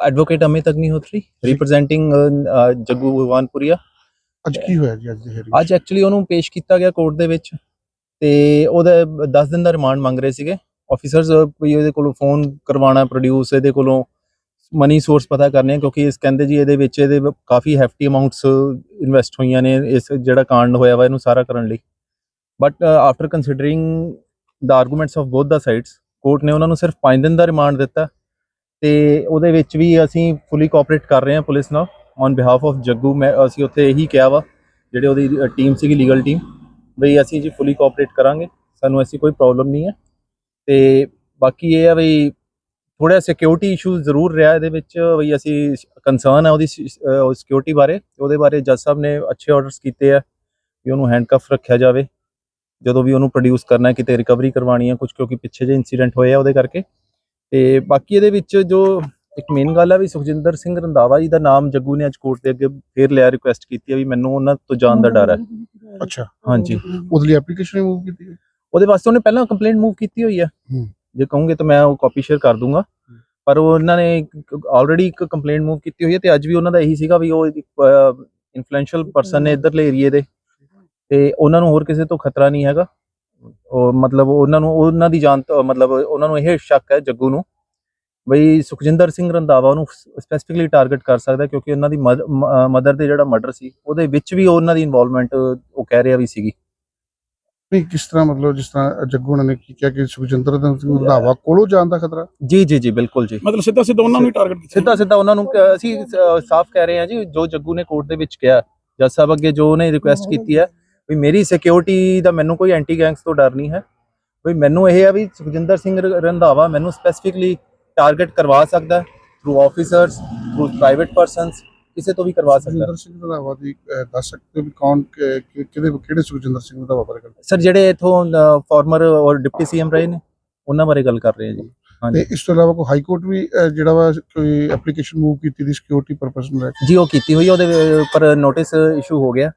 Advocate Amit Agnihotri representing Jaggu Bhagwanpuria ਅੱਜ ਕੀ ਹੋਇਆ ਜੀ ਅੱਜ ਦੀ 'ਚ? ਅੱਜ ਐਕਚੁਅਲੀ ਉਹਨੂੰ ਪੇਸ਼ ਕੀਤਾ ਗਿਆ ਕੋਰਟ ਦੇ ਵਿੱਚ ਤੇ ਉਹਦਾ 10 ਦਿਨ ਦਾ ਰਿਮਾਂਡ ਮੰਗ ਰਹੇ ਸੀਗੇ। ਆਫੀਸਰਸ ਵੀ ਇਹਦੇ ਕੋਲੋਂ ਫੋਨ ਕਰਵਾਉਣਾ ਪ੍ਰੋਡਿਊਸ ਇਹਦੇ ਕੋਲੋਂ ਮਨੀ ਸੋਰਸ ਪਤਾ ਕਰਨੇ ਕਿਉਂਕਿ ਇਸ ਕਹਿੰਦੇ ਜੀ ਇਹਦੇ ਵਿੱਚ ਇਹਦੇ ਕਾਫੀ ਹੈਫਟੀ ਅਮਾਉਂਟਸ ਇਨਵੈਸਟ ਹੋਈਆਂ ਨੇ ਇਸ ਜਿਹੜਾ ਕਾਂਡ ਹੋਇਆ ਵਾ ਇਹਨੂੰ ਸਾਰਾ ਕਰਨ ਲਈ। But after considering the arguments of both the sides court ਨੇ ਉਹਨਾਂ ਨੂੰ ਸਿਰਫ 5 ਦਿਨ ਦਾ ਰਿਮਾਂਡ ਦਿੱਤਾ। ਤੇ ਉਹਦੇ ਵਿੱਚ ਵੀ ਅਸੀਂ ਫੁੱਲੀ ਕੋਆਪਰੇਟ ਕਰ ਰਹੇ ਹਾਂ ਪੁਲਿਸ ਨਾਲ ਔਨ ਬਿਹਾਫ ਆਫ ਜੱਗੂ, ਮੈਂ ਅਸੀਂ ਉੱਥੇ ਇਹੀ ਕਿਹਾ ਵਾ, ਜਿਹੜੇ ਉਹਦੀ ਟੀਮ ਸੀਗੀ ਲੀਗਲ ਟੀਮ ਬਈ ਅਸੀਂ ਜੀ ਫੁੱਲੀ ਕੋਆਪਰੇਟ ਕਰਾਂਗੇ, ਸਾਨੂੰ ਐਸੀ ਕੋਈ ਪ੍ਰੋਬਲਮ ਨਹੀਂ ਹੈ। ਤੇ ਬਾਕੀ ਇਹ ਆ ਬਈ ਥੋੜਾ ਸਿਕਿਉਰਿਟੀ ਇਸ਼ੂ ਜ਼ਰੂਰ ਰਿਹਾ ਇਹਦੇ ਵਿੱਚ, ਬਈ ਅਸੀਂ ਕੰਸਰਨ ਹੈ ਉਹਦੀ ਸਿਕਿਉਰਿਟੀ ਬਾਰੇ ਉਹਦੇ ਬਾਰੇ ਜੱਜ ਸਾਹਿਬ ਨੇ ਅੱਛੇ ਆਰਡਰਸ ਕੀਤੇ ਆ ਕਿ ਉਹਨੂੰ ਹੈਂਡਕਫ ਰੱਖਿਆ ਜਾਵੇ, ਜਦੋਂ ਵੀ ਉਹਨੂੰ ਪ੍ਰੋਡਿਊਸ ਕਰਨਾ ਕਿਤੇ ਰਿਕਵਰੀ ਕਰਵਾਉਣੀ ਹੈ ਕੁਝ ਕਿਉਂਕਿ ਪਿੱਛੇ ਜੇ ਇਨਸੀਡੈਂਟ ਹੋਏ ਆ ਉਹਦੇ ਕਰਕੇ। ਤੇ ਬਾਕੀ ਇਹਦੇ ਵਿੱਚ ਜੋ ਇੱਕ ਮੇਨ ਗੱਲ ਆ ਵੀ ਸੁਖਜਿੰਦਰ ਸਿੰਘ ਰੰਧਾਵਾ ਜੀ ਦਾ ਨਾਮ ਜੱਗੂ ਨੇ ਅੱਜ ਕੋਰਟ ਦੇ ਅੱਗੇ ਫੇਰ ਲਿਆ ਰਿਕੁਐਸਟ ਕੀਤੀ ਆ ਵੀ ਮੈਨੂੰ ਉਹਨਾਂ ਤੋਂ ਜਾਣ ਦਾ ਡਰ ਹੈ। ਅੱਛਾ। ਹਾਂਜੀ। ਉਹਦੇ ਲਈ ਐਪਲੀਕੇਸ਼ਨ ਰਿਮੂਵ ਕੀਤੀ ਹੈ? ਉਹਦੇ ਵਾਸਤੇ ਉਹਨੇ ਪਹਿਲਾਂ ਕੰਪਲੇਂਟ ਮੂਵ ਕੀਤੀ ਹੋਈ ਆ। ਜੇ ਕਹੋਗੇ ਤਾਂ ਮੈਂ ਉਹ ਕਾਪੀ ਸ਼ੇਅਰ ਕਰ ਦੂੰਗਾ। ਪਰ ਉਹ ਉਹਨਾਂ ਨੇ ਆਲਰੇਡੀ ਇੱਕ ਕੰਪਲੇਂਟ ਮੂਵ ਕੀਤੀ ਹੋਈ ਹੈ ਤੇ ਅੱਜ ਵੀ ਉਹਨਾਂ ਦਾ ਇਹੀ ਸੀਗਾ ਵੀ ਉਹ ਇਨਫਲੂਐਂਸ਼ੀਅਲ ਪਰਸਨ ਨੇ ਇਧਰਲੇ ਏਰੀਏ ਦੇ। ਤੇ ਉਹਨਾਂ ਨੂੰ ਹੋਰ ਕਿਸੇ ਤੋਂ ਖਤਰਾ ਨਹੀਂ ਹੈਗਾ। ਉਹ ਮਤਲਬ ਉਹਨਾਂ ਨੂੰ ਉਹਨਾਂ ਦੀ ਤੋਂ ਮਤਲਬ ਉਹਨਾਂ ਨੂੰ ਇਹ ਸ਼ੱਕ ਹੈ ਜੱਗੂ ਨੂੰ ਬਈ ਸੁਖਜਿੰਦਰ ਸਿੰਘ ਰੰਧਾਵਾ ਨੂੰ ਸਪੈਸੀਫਿਕਲੀ ਟਾਰਗੇਟ ਕਰ ਸਕਦਾ ਕਿਉਂਕਿ ਉਹਨਾਂ ਦੀ ਮਦਰ ਦੇ ਜਿਹੜਾ ਮਰਡਰ ਸੀ ਉਹਦੇ ਵਿੱਚ ਵੀ ਉਹਨਾਂ ਦੀ ਇਨਵੋਲਵਮੈਂਟ ਉਹ ਕਹਿ ਰਿਹਾ ਵੀ ਸੀਗੀ। ਨਹੀਂ ਕਿਸ ਤਰ੍ਹਾਂ ਮਤਲਬ ਜਿਸ ਤਰ੍ਹਾਂ ਜੱਗੂ ਨੇ ਕੀ ਕਿਹਾ ਕਿ ਸੁਖਜਿੰਦਰ ਸਿੰਘ ਰੰਧਾਵਾ ਕੋਲੋਂ ਜਾਣ ਦਾ ਖਤਰਾ? ਜੀ ਜੀ ਜੀ ਬਿਲਕੁਲ ਜੀ। ਮਤਲਬ ਸਿੱਧਾ ਸਿੱਧਾ ਉਹਨਾਂ ਨੂੰ ਹੀ ਟਾਰਗੇਟ ਕੀਤਾ। ਸਿੱਧਾ ਸਿੱਧਾ ਉਹਨਾਂ ਨੂੰ ਅਸੀਂ ਸਾਫ਼ ਕਹਿ ਰਹੇ ਹਾਂ ਜੀ ਜੋ ਜੱਗੂ ਨੇ ਕੋਰਟ ਦੇ ਵਿੱਚ ਕਿਹਾ ਜੱਜ ਸਾਹਿਬ ਅੱਗੇ ਜੋ ਉਹਨੇ ਰਿਕੁਐਸਟ ਕੀਤੀ ਹੈ ਵੀ ਮੇਰੀ ਸਿਕਿਉਰਿਟੀ ਦਾ ਮੈਨੂੰ ਕੋਈ ਐਂਟੀ ਗੈਂਗਸ ਤੋਂ ਡਰ ਨਹੀਂ ਹੈ। ਵੀ ਮੈਨੂੰ ਇਹ ਹੈ ਵੀ ਸੁਖਜਿੰਦਰ ਸਿੰਘ ਰੰਧਾਵਾ ਮੈਨੂੰ ਸਪੈਸੀਫਿਕਲੀ ਟਾਰਗੇਟ ਕਰਵਾ ਸਕਦਾ through officers through private persons ਕਿਸੇ ਤੋਂ ਵੀ ਕਰਵਾ ਸਕਦਾ ਸੁਖਜਿੰਦਰ ਸਿੰਘ ਰੰਧਾਵਾ ਦੀ ਦੱਸ ਸਕਦੇ ਹੋ ਵੀ ਕੌਣ ਕਿ- ਕਿ- ਕਿਹਦੇ ਕਿਹੜੇ ਸੁਖਜਿੰਦਰ ਸਿੰਘ ਰੰਧਾਵਾ ਬਾਰੇ ਗੱਲ ਸਰ ਜਿਹੜੇ ਇਥੋਂ ਫਾਰਮਰ ਔਰ ਡਿਪਟੀ ਸੀਐਮ ਰਹੇ ਨੇ ਉਹਨਾਂ ਬਾਰੇ ਗੱਲ ਕਰ ਰਹੇ ਹਾਂ ਜੀ। ਤੇ ਇਸ ਤੋਂ ਇਲਾਵਾ ਕੋਈ ਹਾਈ ਕੋਰਟ ਵੀ ਜਿਹੜਾ ਵਾ ਕੋਈ ਐਪਲੀਕੇਸ਼ਨ ਮੂਵ ਕੀਤੀ ਦੀ ਸਿਕਿਉਰਿਟੀ ਪਰਪਸ ਨੂੰ ਲੈ ਕੇ? ਜੀ ਉਹ ਕੀਤੀ ਹੋਈ ਉਹਦੇ ਉੱਪਰ ਨੋਟਿਸ ਇਸ਼ੂ ਹੋ ਗਿਆ।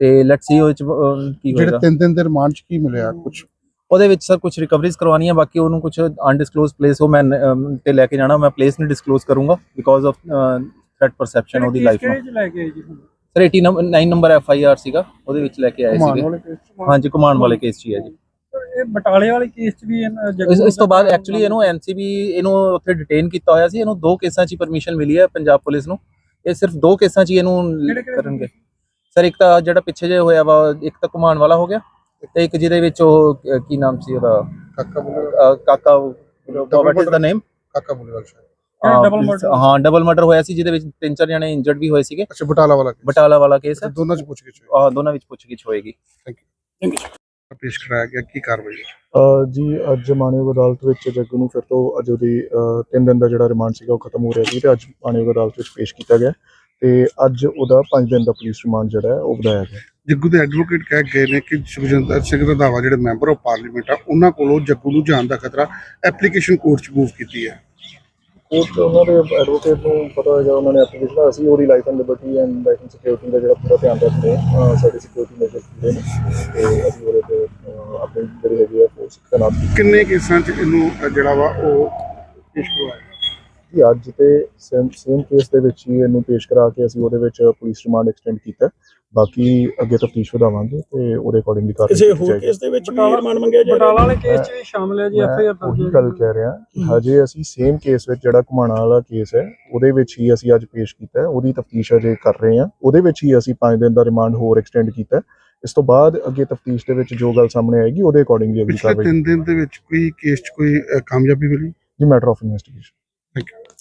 ਤੇ ਲੈਟਸ ਸੀ ਉਹ 'ਚ, ਅਹ, ਕੀ ਜਿਹੜੇ ਹੋਏਗਾ। ਤਿੰਨ ਦਿਨ ਦੇ ਰਿਮਾਂਡ ਚ ਕੀ ਮਿਲਿਆ ਕੁਝ ਉਹਦੇ ਵਿੱਚ ਸਰ ਕੁਝ ਰਿਕਵਰੀਜ਼ ਕਰਵਾਉਣੀਆਂ ਬਾਕੀ ਉਹਨੂੰ ਕੁਝ ਅਨਡਿਸਕਲੋਜ਼ ਪਲੇਸ ਉਹ ਮੈਂ ਅਮ, ਤੇ ਲੈ ਕੇ ਜਾਣਾ ਮੈਂ ਪਲੇਸ ਨਹੀਂ ਡਿਸਕਲੋਜ਼ ਕਰੂੰਗਾ ਬਿਕੋਜ਼ ਆਫ ਥ੍ਰੈਟ ਪਰਸੈਪਸ਼ਨ ਉਹਦੀ ਲਾਈਫ ਨੂੰ ਲੈ ਕੇ ਆਏ ਜੀ sir 89 number F I R ਸੀਗਾ ਉਹਦੇ ਵਿੱਚ ਲੈ ਕੇ ਆਏ ਘੁਮਾਉਣ ਸੀਗੇ। ਵਾਲੇ case 'ਚ? ਹਾਂਜੀ ਕਮਾਂਡ ਵਾਲੇ ਕੇਸ 'ਚ ਹੀ ਹੈ ਜੀ। ਇਹ ਬਟਾਲੇ ਵਾਲੇ ਕੇਸ 'ਚ ਵੀ ਇਹਨਾਂ ਇਸ- ਇਸ ਤੋਂ ਬਾਅਦ ਐਕਚੁਅਲੀ ਇਹਨੂੰ ਐਨਸੀਬੀ ਇਹਨੂੰ ਉੱਥੇ ਡਿਟੇਨ ਕੀਤਾ ਹੋਇਆ ਸੀ ਇਹਨੂੰ ਦੋ ਕੇਸਾਂ 'ਚ ਪਰਮਿਸ਼ਨ ਮਿਲੀ ਹੈ ਪੰਜਾਬ ਪੁਲਿਸ ਨੂੰ। ਇਹ ਸਿਰਫ ਦੋ ਕੇਸਾਂ 'ਚ ਹੀ ਇਹਨੂੰ ਕਿਹੜੇ-ਕਿਹੜੇ ਕਰਨਗੇ। ਸਰ ਇੱਕ ਤਾਂ ਜਿਹੜਾ ਪਿੱਛੇ ਜੇ ਹੋਇਆ ਵਾ ਇੱਕ ਤਾਂ ਕਮਾਂਡ ਵਾਲਾ ਹੋ ਗਿਆ ਤੇ ਇੱਕ ਜਿਹਦੇ ਵਿੱਚ ਉਹ ਕੀ ਨਾਮ ਸੀ ਉਹਦਾ? ਕਾਕਾ ਬੁਲੇ ਅਹ, ਕਾਕਾ ਵਾਟ ਇਜ਼ ਦਾ ਨੇਮ ਕਾਕਾ ਬੁਲੇ ਵਾਲਾ ਸ਼ਾਇਦ। ਹਾਂ, double murder? ਹਾਂ ਡਬਲ ਮਰਡਰ ਹੋਇਆ ਸੀ ਜਿਹਦੇ ਵਿੱਚ ਤਿੰਨ ਚਾਰ ਜਣੇ ਇੰਜਰਡ ਵੀ ਹੋਏ ਸੀਗੇ। ਅੱਛਾ ਬਟਾਲਾ ਵਾਲਾ case। ਬਟਾਲਾ ਵਾਲਾ ਕੇਸ ਹੈ। ਦੋਨਾਂ ਚ ਪੁੱਛ ਕੇ ਆਹ ਦੋਨਾਂ ਵਿੱਚ ਪੁੱਛਗਿੱਛ ਹੋਏਗੀ। ਪੇਸ਼ ਕਰਾਇਆ ਗਿਆ ਕੀ ਕਾਰਵਾਈ ਹੈ? ਅ, ਜੀ ਅੱਜ ਮਾਨਯੋਗ ਅਦਾਲਤ ਵਿੱਚ ਜੱਗੂ ਨੂੰ ਫਿਰ ਤੋਂ ਅੱਜ ਉਹਦੀ 3 ਦਿਨ ਦਾ ਜਿਹੜਾ ਰਿਮਾਂਡ ਸੀਗਾ ਉਹ ਖਤਮ ਹੋ ਰਿਹਾ ਸੀ ਤੇ ਅੱਜ ਮਾਨਯੋਗ ਅਦਾਲਤ ਵਿੱਚ ਪੇਸ਼ ਕੀਤਾ ਗਿਆ। ਤੇ ਅੱਜ ਉਹਦਾ 5 ਦਿਨ ਦਾ ਪੁਲਿਸ ਰਿਮਾਂਡ ਜਿਹੜਾ ਹੈ ਉਹ ਵਧਾਇਆ ਗਿਆ। ਜੱਗੂ ਦੇ ਐਡਵੋਕੇਟ ਕਹਿ ਗਏ ਨੇ ਕਿ ਸੁਖਜਿੰਦਰ ਸਿੰਘ ਰੰਧਾਵਾ ਜਿਹੜੇ ਮੈਂਬਰ ਆਫ ਪਾਰਲੀਮੈਂਟ ਆ ਉਹਨਾਂ ਕੋਲੋਂ ਜੱਗੂ ਨੂੰ ਜਾਣ ਦਾ ਖਤਰਾ ਐਪਲੀਕੇਸ਼ਨ ਕੋਰਟ ਚ ਮੂਵ ਕੀਤੀ ਹੈ। ਕੋਰਟ ਉਹਨਾਂ ਦੇ ਐਡਵੋਕੇਟ ਨੂੰ ਪਤਾ ਹੈਗਾ ਉਹਨਾਂ ਨੇ ਐਪਲੀਕੇਸ਼ਨ ਅਸੀਂ ਉਹਦੀ life and liberty and life and security ਦਾ ਜਿਹੜਾ ਪੂਰਾ ਧਿਆਨ ਰੱਖਦੇ ਹਾਂ ਸਾਡੀ ਸਿਕਿਉਰਿਟੀ ਮੇਜਰ ਪੂਰੇ ਨੇ। ਤੇ ਅਸੀਂ ਉਹਦੇ ਤੇ ਆਪਣੀ ਜਿਹੜੀ ਹੈਗੀ ਹੈ ਫੋਰਸ ਤੈਨਾਤ ਕਿੰਨੇ ਕੇਸਾਂ ਚ ਇਹਨੂੰ ਜਿਹੜਾ ਵਾ ਉਹ ਪੇਸ਼ ਕਰਵਾਇਆ? ਜੀ ਅੱਜ ਤੇ ਸੇਮ ਸੇਮ ਕੇਸ ਦੇ ਵਿੱਚ ਹੀ ਇਹਨੂੰ ਪੇਸ਼ ਕਰਾ ਕੇ ਅਸੀਂ ਉਹਦੇ ਵਿੱਚ ਪੁਲਿਸ ਰਿਮਾਂਡ ਐਕਸਟੈਂਡ ਕੀਤਾ। ਬਾਕੀ ਅੱਗੇ ਤਫਤੀਸ਼ ਵਧਾਵਾਂਗੇ ਤੇ ਉਹਦੇ ਅਕੋਰਡਿੰਗਲੀ ਕਾਰਵਾਈ ਕਿਸੇ ਕੀਤੀ ਹੋਰ ਜਾਏਗੀ। ਕੇਸ ਦੇ ਵਿੱਚ ਵੀ ਰਿਮਾਂਡ ਮੰਗਿਆ ਜਾ ਬਟਾਲਾ ਵਾਲੇ ਕੇਸ 'ਚ ਵੀ ਸ਼ਾਮਲ ਹੈ ਜੀ ਐਫ ਆਈ ਆਰ ਮੈਂ ਉਹੀ ਗੱਲ ਕਹਿ ਰਿਹਾ। ਕਿ ਹਜੇ ਅਸੀਂ ਸੇਮ ਕੇਸ ਵਿੱਚ ਜਿਹੜਾ ਘੁਮਾਣਾ ਵਾਲਾ ਕੇਸ ਹੈ ਉਹਦੇ ਵਿੱਚ ਹੀ ਅਸੀਂ ਅੱਜ ਪੇਸ਼ ਕੀਤਾ ਹੈ। ਉਹਦੀ ਤਫਤੀਸ਼ ਅਜੇ ਕਰ ਰਹੇ ਹਾਂ। ਉਹਦੇ ਵਿੱਚ ਹੀ ਅਸੀਂ 5 ਦਿਨ ਦਾ ਰਿਮਾਂਡ ਹੋਰ ਐਕਸਟੈਂਡ ਕੀਤਾ ਹੈ। ਇਸ ਤੋਂ ਬਾਅਦ ਅੱਗੇ ਤਫਤੀਸ਼ ਦੇ ਵਿੱਚ ਜੋ ਗੱਲ ਸਾਹਮਣੇ ਆਏਗੀ ਉਹਦੇ ਅਕੋਰਡਿੰਗਲੀ ਅਗਲੀ ਪਿਛਲੇ ਕਾਰਵਾਈ ਤਿੰਨ ਦਿਨ ਦੇ ਵਿੱਚ ਕੋਈ ਕੇਸ ਚ ਕੋਈ ਕਾਮਯਾਬੀ ਮਿਲੀ? ਜੀ matter of investigation Thank you.